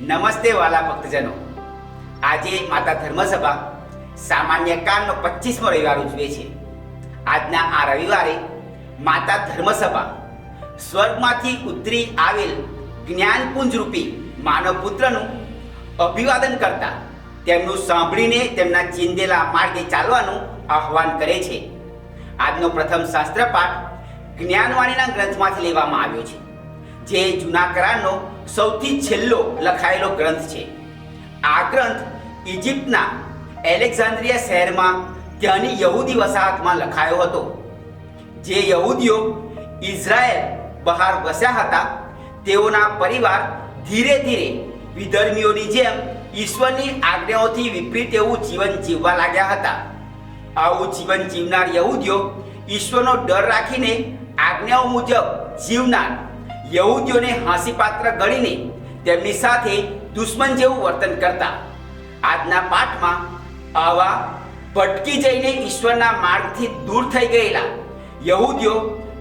નમસ્તે વાલા ભક્તજનો. આજે માતા ધર્મસભા સામાન્ય કાળનો પચીસમો રવિવાર ઉજવે છે. આજના આ રવિવારે માતા ધર્મસભા સ્વર્ગમાંથી ઉતરી આવેલ જ્ઞાનપુંજ રૂપી માનવ પુત્રનું અભિવાદન કરતા તેમનું સાંભળીને તેમના ચિંદેલા માર્ગે ચાલવાનું આહ્વાન કરે છે. આજનો પ્રથમ શાસ્ત્ર પાઠ જ્ઞાનવાણીના ગ્રંથમાંથી લેવામાં આવ્યો છે. જે જૂના કરારનો સૌથી છેલ્લો લખાયેલો ગ્રંથ છે. આ ગ્રંથ ઇજિપ્તના એલેક્ઝાન્દ્રિયા શહેરમાં ત્યાંની યહૂદી વસાહતમાં લખાયો હતો. જે યહૂદીઓ ઇઝરાયલ બહાર વસ્યા હતા, તેઓના પરિવાર ધીરે ધીરે વિધર્મીઓની જેમ ઈશ્વરની આજ્ઞાઓથી વિપરીત એવું જીવન જીવવા લાગ્યા હતા. આવું જીવન જીવનાર યહૂદીઓ ઈશ્વરનો ડર રાખીને આજ્ઞાઓ મુજબ જીવનાર યહૂદીઓને હાંસીપાત્ર ગણીને તેમની સાથે દુશ્મન જેવું વર્તન કરતા. આજના પાઠમાં આવા ભટકી જઈને ઈશ્વરના માર્ગથી દૂર થઈ ગયેલા યહૂદીઓ,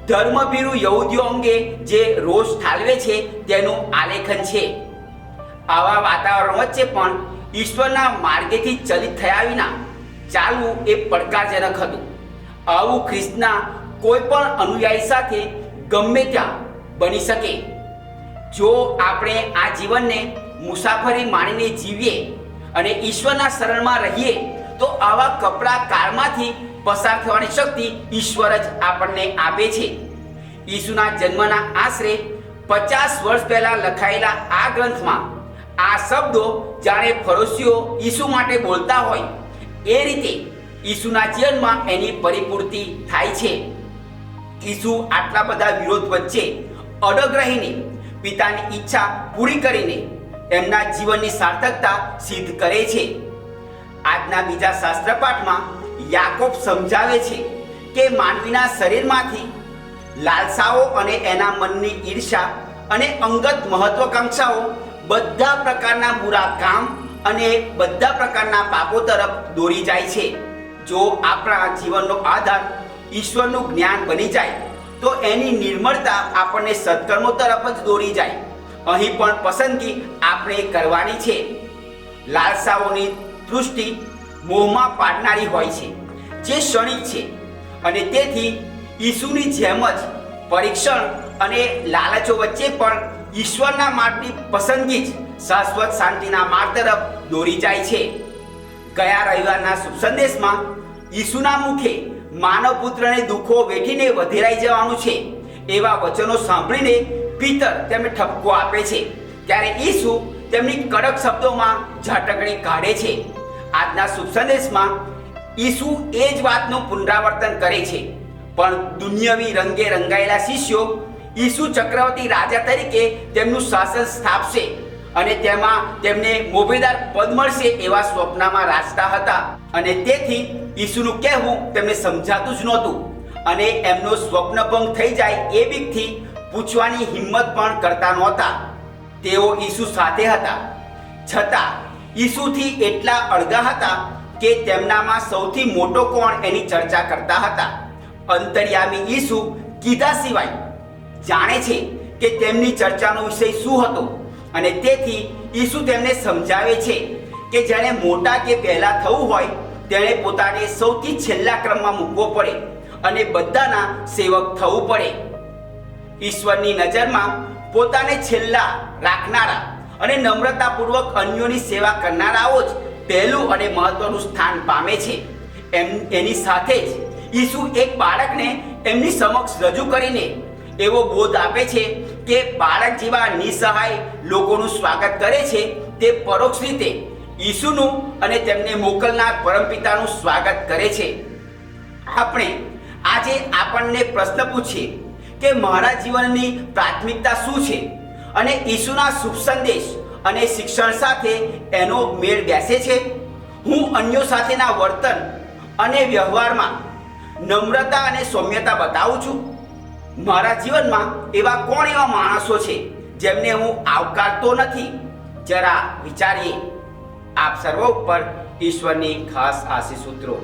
ધર્મભીરુ યહૂદીઓ અંગે જે રોષ ઠાલવે છે તેનું આલેખન છે. આવા વાતાવરણ વચ્ચે પણ ઈશ્વરના માર્ગેથી ચલિત થયા વિના ચાલવું એ પડકારજનક હતું. આવું ખ્રિસ્તના કોઈ પણ અનુયાયી સાથે ગમે ત્યાં બની શકે. જો આપણે આ જીવનને મુસાફરી માણીને જીવીએ અને ઈશ્વરના શરણમાં રહીએ, તો આવા કપડા કાળમાંથી પસાર થવાની શક્તિ ઈશ્વર જ આપણને આપે છે. ઈસુના જન્મના આશરે પચાસ વર્ષ પહેલા લખાયેલા આ ગ્રંથમાં આ શબ્દો જાણે ફરોશીઓ ઈસુ માટે બોલતા હોય, એ રીતે ઈસુના જીવનમાં એની પરિપૂર્તિ થાય છે. ઈસુ આટલા બધા વિરોધ વચ્ચે અડગ રહીને પિતાની ઈચ્છા પૂરી કરીને એમના જીવનની સાર્થકતા સિદ્ધ કરે છે. આજના બીજા શાસ્ત્ર પાઠમાં યાકોબ સમજાવે છે કે માનવીના શરીરમાંથી લાલસાઓ અને એના મનની ઈર્ષા અને અંગત મહત્વકાંક્ષાઓ બધા પ્રકારના બુરા કામ અને બધા પ્રકારના પાપો તરફ દોરી જાય છે. જો આપણા જીવનનો આધાર ઈશ્વરનું જ્ઞાન બની જાય તો એની નિર્મળતા આપણને સત્કર્મો તરફ જ દોરી જાય. અહીં પણ પસંદગી આપણે કરવાની છે. લાલસાઓની દૃષ્ટિ મોહમાં પાડનારી હોય છે, જે ક્ષણિક છે. અને તેથી ઈસુની જેમ જ પરીક્ષણ અને લાલચો વચ્ચે પણ ઈશ્વરના માર્ગની પસંદગી જ શાશ્વત શાંતિના માર્ગ તરફ દોરી જાય છે. ગયા રવિવારના શુભ સંદેશમાં ઈસુના મુખે માનવ પુત્રને દુઃખો વેઠીને વધેરાઈ જવાનું છે. એવા વચનો સાંભળીને પિતર તેમને ઠપકો આપે છે. ત્યારે ઈસુ તેમની કડક શબ્દોમાં ઝાટકણી કાઢે છે. આજના શુભ સંદેશમાં ઈસુ એ જ વાતનું પુનરાવર્તન કરે છે. પણ દુનિયાવી રંગે રંગાયેલા શિષ્યો ઈસુ ચક્રવર્તી રાજા તરીકે તેમનું શાસન સ્થાપશે. અને તેમાં તેમને મોભેદાર પદ મળશે એવા સ્વપ્નમાં રાજતા હતા. અને તેથી ઈસુનું કહેવું તેમને સમજાતું જ નહોતું. અને એમનો સ્વપ્નભંગ થઈ જાય એ બીકથી પૂછવાની હિંમત પણ કરતા નહોતા. તેઓ ઈસુ સાથે હતા. છતાં ઈસુથી એટલા અળગા હતા કે તેમનામાં સૌથી મોટો કોણ એની ચર્ચા કરતા હતા. અંતર્યામી ઈસુ કીધા સિવાય જાણે છે કે તેમની ચર્ચાનો વિષય શું હતો? અને તેથી ઈસુ તેમને સમજાવે છે કે જેણે મોટા કે પહેલા થવું હોય, તેણે પોતાને સૌથી છેલ્લા ક્રમમાં મૂકવો પડે અને બધાના સેવક થવું પડે. ઈશ્વરની નજરમાં પોતાને છેલ્લા રાખનારા અને નમ્રતાપૂર્વક અન્યોની સેવા કરનારાઓ જ પહેલું અને મહત્વનું સ્થાન પામે છે. એમ, એની સાથે જ ઈસુ એક બાળકને એમની સમક્ષ રજૂ કરીને એવો બોધ આપે છે કે બાળક જેવા નિસહાય લોકોનું સ્વાગત કરે છે તે પરોક્ષ રીતે ઈસુનું અને તેમને મોકલનાર પરમપિતાનું સ્વાગત કરે છે. આપણે આજે આપણને પ્રશ્ન પૂછીએ કે મારા જીવનની પ્રાથમિકતા શું છે અને ઈસુના શુભ સંદેશ અને શિક્ષણ સાથે એનો મેળ બેસે છે? હું અન્યો સાથેના વર્તન અને વ્યવહારમાં નમ્રતા અને સૌમ્યતા બતાવું છું. મારા જીવનમાં એવા કોણ એવા માણસો છે જેમને હું આવકારતો નથી? જરા વિચારીએ. આપ સર્વ ઉપર ઈશ્વરની ખાસ આશીષ સૂત્રો